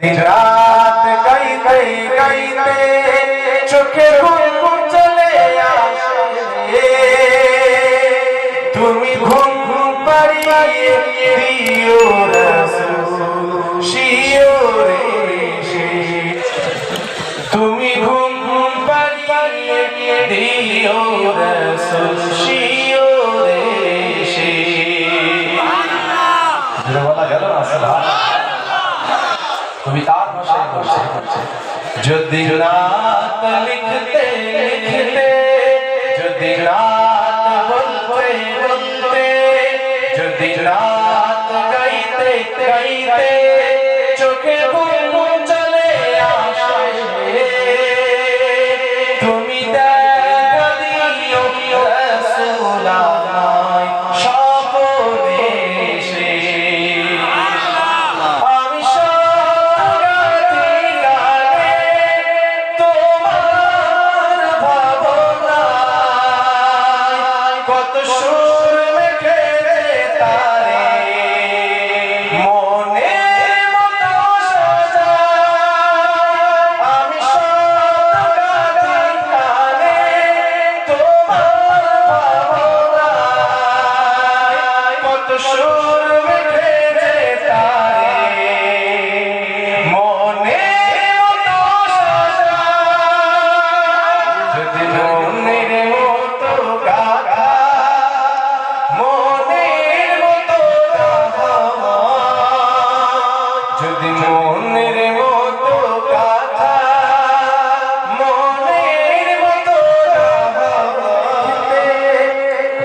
রাত গাইতে গাইতে চোখে ঘুম চলে আসে। তুমি ঘুম ঘুম পাড়িয়ে দিও রাসূল শিওরে সে তুমি ঘুম ঘুম পাড়িয়ে দিও রাসূল শিওরে সে বলা গেল না তুমি তার ভাষায় বলছো যদি রাত লিখতে লিখতে, যদি রাত বলতে বলতে, যদি রাত গাইতে গাইতে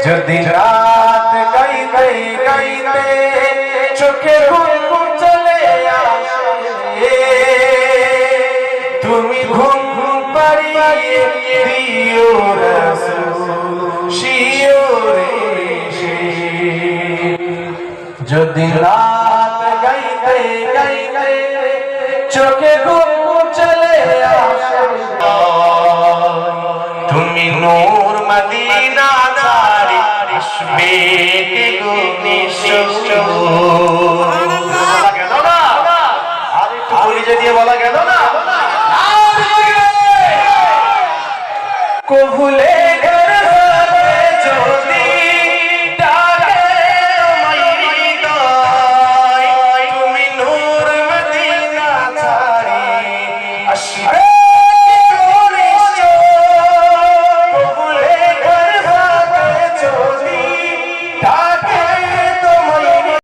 যদি রাত গাইতে গাইতে চোখে ঘুম চলে আসে। তুমি ঘুম ঘুম পাড়িয়ে দিও শিওরে যদি রাত গাইতে গাইতে চোখে ঘুম চলে আসে। তুমি নূর মদিনা বেকে গো নিশ্চিষ্ট আর একটু পরিচয় দিয়ে বলা গেল না কবুলে Ashura.